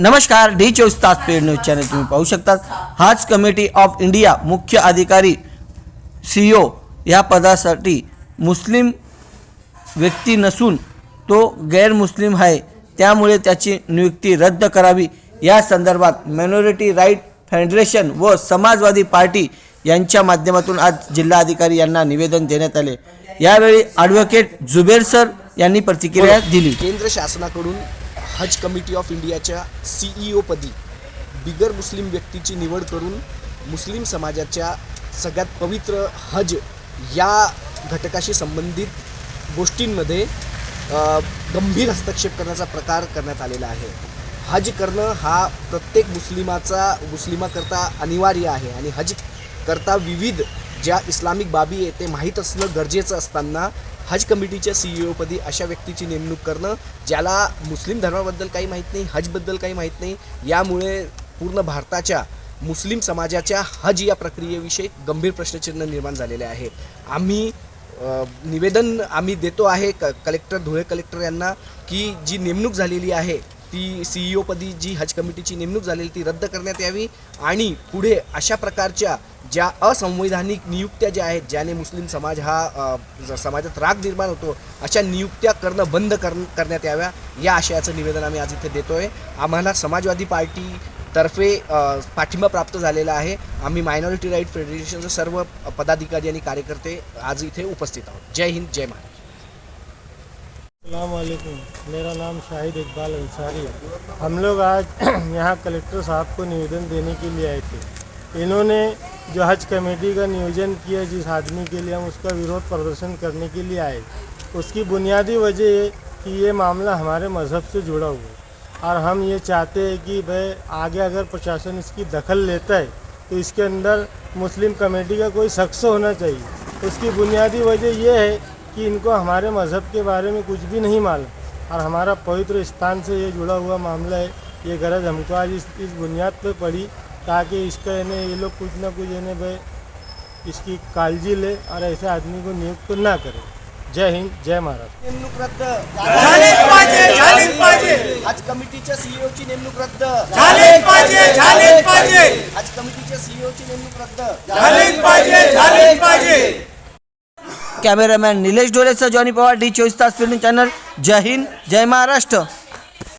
नमस्कार डी चोवीस तास पेड न्यूज चॅनल तुम्ही पाहू शकता हाच कमिटी ऑफ इंडिया मुख्य अधिकारी सी ओ या पदासाठी मुस्लिम व्यक्ती नसून तो गैरमुस्लिम आहे. त्यामुळे त्याची नियुक्ती रद्द करावी. या संदर्भात मायनॉरिटी राईट फेडरेशन व समाजवादी पार्टी यांच्या माध्यमातून आज जिल्हाधिकारी यांना निवेदन देण्यात आले. यावेळी ॲडव्होकेट जुबेर सर यांनी प्रतिक्रिया दिली. केंद्र शासनाकडून हज कमिटी ऑफ इंडियाच्या सीईओपदी बिगर मुस्लिम व्यक्तीची निवड करून मुस्लिम समाजाच्या सगळ्यात पवित्र हज या घटकाशी संबंधित गोष्टींमध्ये गंभीर हस्तक्षेप करण्याचा प्रकार करण्यात आलेला आहे. हज करणं हा प्रत्येक मुस्लिमाचा मुस्लिमाकरता अनिवार्य आहे आणि हज करता विविध ज्या इस्लामिक बाबी आहे ते माहीत असणं गरजेचं असताना हज कमिटीच्या सीईओपदी अशा व्यक्तीची नेमणूक करणं ज्याला मुस्लिम धर्माबद्दल काही माहीत नाही हजबद्दल काही माहीत नाही यामुळे पूर्ण भारताच्या मुस्लिम समाजाच्या हज या प्रक्रियेविषयी गंभीर प्रश्नचिन्ह निर्माण झालेले आहे. आम्ही निवेदन आम्ही देतो आहे क कलेक्टर धुळे कलेक्टर यांना की जी नेमणूक झालेली आहे ती सी ई पदी जी हज कमिटीची नेमणूक झालेली ती रद्द करण्यात यावी. आणि पुढे अशा प्रकारच्या ज्या असंवैधानिक नियुक्त्या ज्या आहेत ज्याने मुस्लिम समाज हा ज- समाजात राग निर्माण होतो अशा नियुक्त्या करणं बंद कर करण्यात याव्या. या आशयाचं निवेदन आम्ही आज इथे देतो आहे आम्हाला समाजवादी पार्टी तर्फे पाठिंबा प्राप्त झालेला आहे. आम्ही मायनॉरिटी राईट फेडरेशनचे सर्व पदाधिकारी आणि कार्यकर्ते आज इथे उपस्थित आहोत. जय हिंद जय महाराज वालेकुम। मेरा नाम शाहिद इकबाल अंसारी है। हम लोग आज यहाँ कलेक्टर साहब को निवेदन देने के लिए आए थे। इन्होंने जो हज कमेटी का नियोजन किया, जिस आदमी के लिए हम उसका विरोध प्रदर्शन करने के लिए आए, उसकी बुनियादी वजह ये कि ये मामला हमारे मज़हब से जुड़ा हुआ है। और हम ये चाहते हैं कि भाई, आगे अगर प्रशासन इसकी दखल लेता है तो इसके अंदर मुस्लिम कमेटी का कोई शख्स होना चाहिए। उसकी बुनियादी वजह यह है कि इनको हमारे मज़हब के बारे में कुछ भी नहीं मालूम। और हमारा पवित्र स्थान से ये जुड़ा हुआ मामला है ये गरज हमको आज इस इस बुनियाद पे पड़ी ताकि इसका इन्हें ये लोग कुछ ना कुछ इन्हें भाई इसकी काळजी ले और ऐसे आदमी को नियुक्त ना करें। जय हिंद जय महाराष्ट्र। नेमणूक रद्द पाहिजे हज कमिटीच्या सीईओची नेमणूक रद्द हज कमिटीच्या सीईओची नेमणूक रद्द झालीच पाहिजे झालीच पाहिजे। कॅमेरामॅन निलेश डोलेसह जॉनी पवार डी चोवीस तास फिल्म चॅनल। जय हिंद जय महाराष्ट्र।